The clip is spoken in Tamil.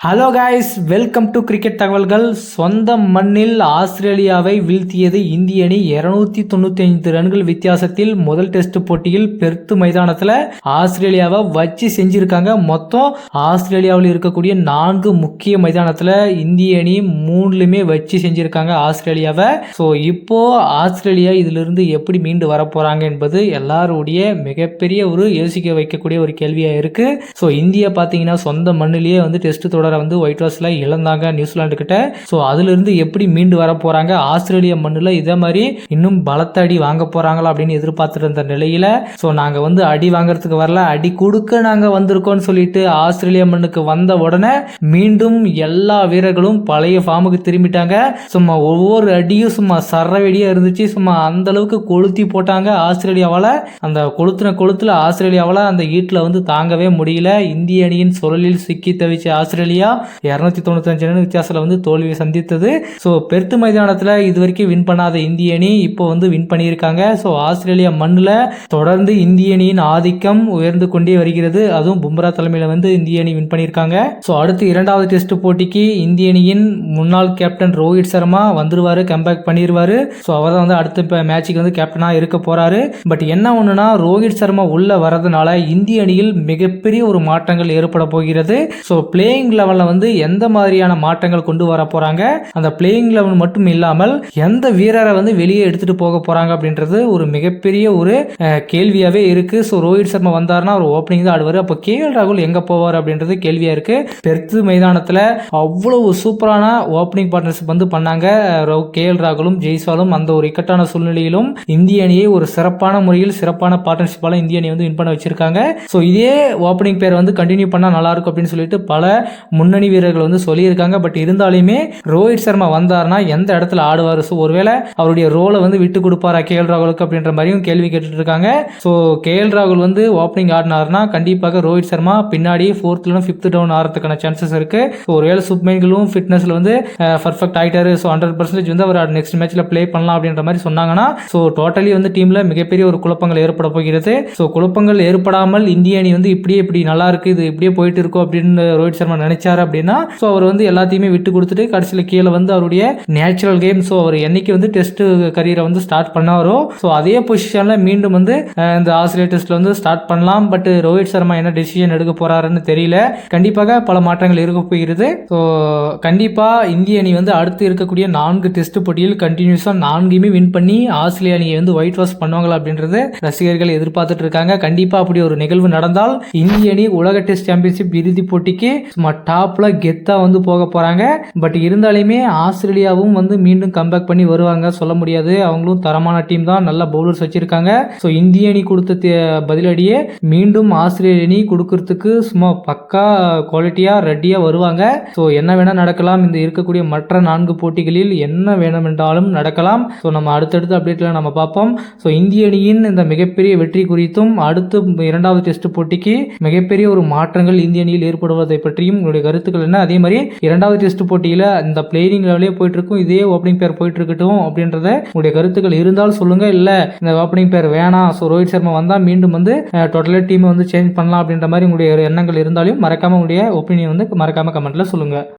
Hello guys welcome to cricket தகவல்கள் சொந்த மண்ணில் ஆஸ்திரேலியாவை வீழ்த்தியது இந்திய அணி. இருநூத்தி தொண்ணூத்தி ஐந்து ரன்கள் வித்தியாசத்தில் முதல் டெஸ்ட் போட்டியில் பெர்த்து மைதானத்தில் ஆஸ்திரேலியாவை வச்சு செஞ்சிருக்காங்க. மொத்தம் ஆஸ்திரேலியாவில் இருக்கக்கூடிய நான்கு முக்கிய மைதானத்தில் இந்திய அணி மூணுலையுமே வச்சு செஞ்சிருக்காங்க ஆஸ்திரேலியாவை. ஸோ இப்போ ஆஸ்திரேலியா இதிலிருந்து எப்படி மீண்டு வர போறாங்க என்பது எல்லாருடைய மிகப்பெரிய ஒரு யோசிக்க வைக்கக்கூடிய ஒரு கேள்வியாக இருக்கு. ஸோ இந்தியா பார்த்தீங்கன்னா சொந்த மண்ணிலேயே வந்து டெஸ்ட் தொடர் வந்து ஒயிட் வாஷில் இழந்தாங்க நியூசிலாந்து கிட்ட ஸோ அதுலேருந்து எப்படி மீண்டு வர போகிறாங்க ஆஸ்திரேலிய மண்ணில் இதே மாதிரி இன்னும் பலத்த அடி வாங்க போகிறாங்களா அப்படின்னு எதிர்பார்த்துட்டு இருந்த நிலையில் ஸோ நாங்கள் வந்து அடி வாங்குறதுக்கு வரல. அடி கொடுக்க நாங்கள் வந்திருக்கோம்னு சொல்லிட்டு ஆஸ்திரேலிய மண்ணுக்கு வந்த உடனே மீண்டும் எல்லா வீரர்களும் பழைய ஃபார்முக்கு திரும்பிட்டாங்க. சும்மா ஒவ்வொரு அடியும் சும்மா சரவெடியாக இருந்துச்சு. சும்மா அந்த அளவுக்கு கொளுத்தி போட்டாங்க ஆஸ்திரேலியாவால். அந்த கொளுத்தின கொளுத்தில் ஆஸ்திரேலியாவால் அந்த ஈட்டில் வந்து தாங்கவே முடியல. இந்திய அணியின் சுழலில் சிக்கி தவிச்ச ஆஸ்திரேலியா இரநூத்தி தொண்ணூத்தஞ்சு ரன் வித்தியாசத்தில் வந்து தோல்வியை சந்தித்தது. ஸோ பெருத்து மைதானத்தில் இது வரைக்கும் வின் பண்ணாத இந்திய அணி இப்போ வந்து வின் பண்ணியிருக்காங்க. ஸோ ஆஸ்திரேலியா மண்ணில் தொடர்ந்து இந்திய அணியின் ஆதிக்கம் உயர்ந்து கொண்டே வருகிறது. அதுவும் பும்ரா தலைமையில் வந்து இந்திய அணி வின் பண்ணியிருக்காங்க. ஸோ அடுத்து இரண்டாவது டெஸ்ட் போட்டிக்கு இந்திய அணியின் முன்னாள் கேப்டன் ரோஹித் சர்மா வந்துருவாரு கம்பேக் பண்ணிடுவாரு ஸோ அவர் தான் வந்து அடுத்த மேட்சுக்கு வந்து கேப்டனாக இருக்க போறாரு. பட் என்ன ஒன்றுனா ரோஹித் சர்மா உள்ள வரதுனால இந்திய அணியில் மிகப்பெரிய ஒரு மாற்றங்கள் ஏற்பட போகிறது. ஸோ பிளேயிங் லெவலில் வந்து எந்த மாதிரியான மாற்றங்கள் கொண்டு வர போகிறாங்க அந்த பிளேயிங் லெவல் மட்டும் இல்லாமல் எந்த வீரரை வந்து வெளியே எடுத்துட்டு போக போறாங்க அப்படின்றது ஒரு மிகப்பெரிய ஒரு கேள்வியாகவே கேள்வியாவே இருக்கு. ஸோ ரோஹித் சர்மா வந்தாருன்னா அவர் ஓப்பனிங் தான் ஆடுவார். அப்போ கே எல் ராகுல் எங்கே போவார் அப்படின்றது கேள்வியாக இருக்கு. பெர்த்து மைதானத்தில் அவ்வளவு சூப்பரான ஓப்பனிங் பார்ட்னர்ஷிப் வந்து பண்ணாங்க. கே எல் ராகுலும் ஜெய்ஸ்வாலும் அந்த ஒரு இக்கட்டான சூழ்நிலையிலும் இந்திய அணியை ஒரு சிறப்பான முறையில் சிறப்பான பார்ட்னர்ஷிப்பால் இந்திய அணி வந்து வின் பண்ண வச்சிருக்காங்க. ஸோ இதே ஓப்பனிங் பேர் வந்து கண்டினியூ பண்ணால் நல்லா இருக்கும் அப்படின்னு சொல்லிட்டு பல முன்னணி வீரர்கள் வந்து சொல்லியிருக்காங்க. பட் இருந்தாலுமே ரோஹித் சர்மா வந்தார்னா எந்த இடத்துல ஆடுவார்? ஸோ ஒருவேளை அவருடைய ரோலை வந்து விட்டு கொடுப்பாரா கே எல் ராகுலுக்கு அப்படின்ற மாதிரியும் கேள்வி கேட்டுட்டு இருக்காங்க ஸோ கே எல் ராகுல் வந்து ஓப்பனிங் ஆடினார்னா கண்டிப்பாக ரோஹித் சர்மா பின்னாடி ஃபோர்த்லும் ஃபிஃப்த் டவுன் ஆகிறதுக்கான சான்சஸ் இருக்கு. ஸோ ஒருவேளை சுப்மேன்களும் ஃபிட்னஸில் வந்து பர்ஃபெக்ட் ஆகிட்டாரு ஸோ ஹண்ட்ரட் பர்சன்டேஜ் வந்து அவர் நெக்ஸ்ட் மேட்ச்சில் ப்ளே பண்ணலாம் அப்படின்ற மாதிரி சொன்னாங்கன்னா ஸோ டோட்டலி வந்து டீமில் மிகப்பெரிய ஒரு குழப்பங்கள் ஏற்பட போகிறது. ஸோ குழப்பங்கள் ஏற்படாமல் இந்திய அணி வந்து இப்படியே இப்படி நல்லா இருக்கு இது இப்படியே போயிட்டு இருக்கும் அப்படின்னு ரோஹித் சர்மா நினைச்சாரு அப்படின்னா ஸோ அவர் வந்து எல்லாத்தையுமே விட்டு கொடுத்துட்டு கடைசியில் கீழே வந்து அவருடைய நேச்சுரல் கேம் ஸோ அவர் என்னைக்கு வந்து டெஸ்ட் கரியரை வந்து ஸ்டார்ட் பண்ணாரோ ஸோ அதே பொசிஷனில் மீண்டும் வந்து இந்த ஆஸ்திரேலியா டெஸ்ட்ல வந்து ஸ்டார்ட் பண்ணலாம். பட் ரோஹித் சர்மா என்ன டெசிஷன் எடுக்க போறாருன்னு தெரியல. கண்டிப்பாக பல மாற்றங்கள் இருக்க போகிறது. ஸோ கண்டிப்பாக இந்திய அணி வந்து அடுத்து இருக்கக்கூடிய நான்கு டெஸ்ட் போட்டியில் கண்டினியூஸாக நான்கையுமே வின் பண்ணி ஆஸ்திரேலிய அணியை வந்து ஒயிட் வாஷ் பண்ணுவாங்களா அப்படின்றது ரசிகர்கள் எதிர்பார்த்துட்டு இருக்காங்க. கண்டிப்பாக அப்படி ஒரு நிகழ்வு நடந்தால் இந்திய அணி உலக டெஸ்ட் சாம்பியன்ஷிப் இறுதிப் போட்டிக்கு சும்மா டாப்ல கெத்தா வந்து போக போறாங்க. பட் இருந்தாலுமே ஆஸ்திரேலியாவும் வந்து மீண்டும் கம்பேக் பண்ணி வருவாங்க சொல்ல முடியாது. அவங்களும் தரமான டீம் தான் நல்ல பவுலர்ஸ் வச்சிருக்காங்க. ஸோ இந்திய அணி கொடுத்த தே- பதிலடியே மீண்டும் ஆஸ்திரேலிய அணி கொடுக்கறதுக்கு சும்மா பக்கா குவாலிட்டியா ரெடியாக வருவாங்க. ஸோ என்ன வேணா நடக்கலாம். இந்த இருக்கக்கூடிய மற்ற நான்கு போட்டிகளில் என்ன வேணுமென்றாலும் நடக்கலாம். ஸோ நம்ம அடுத்தடுத்த அப்டேட்ல நம்ம பார்ப்போம். ஸோ இந்திய அணியின் இந்த மிகப்பெரிய வெற்றி குறித்தும் அடுத்து இரண்டாவது டெஸ்ட் போட்டிக்கு மிகப்பெரிய ஒரு மாற்றங்கள் இந்திய அணியில் ஏற்படுவதை பற்றியும் உங்களுடைய கருத்துக்கள் என்ன? அதே மாதிரி இரண்டாவது டெஸ்ட் போட்டியில் இந்த பிளேயிங் லெவலே போயிட்டு இருக்கும் இதே ஓப்பனிங் பேர் போயிட்டு இருக்கட்டும் அப்படின்றத உங்களுடைய கருத்துக்கள் இருந்தாலும் சொல்லுங்க. இல்லை இந்த ஓப்பனிங் பேர் வேணாம். ஸோ ரோஹித் சர்மா வந்தால் மீண்டும் வந்து டோட்டலாக டீமை வந்து சேஞ்ச் பண்ணலாம் அப்படின்ற மாதிரி உங்களுடைய எண்ணங்கள் இருந்தாலும் மறக்காம உங்களுடைய ஒப்பீனியன் வந்து மறக்காம கமெண்ட்ல சொல்லுங்க.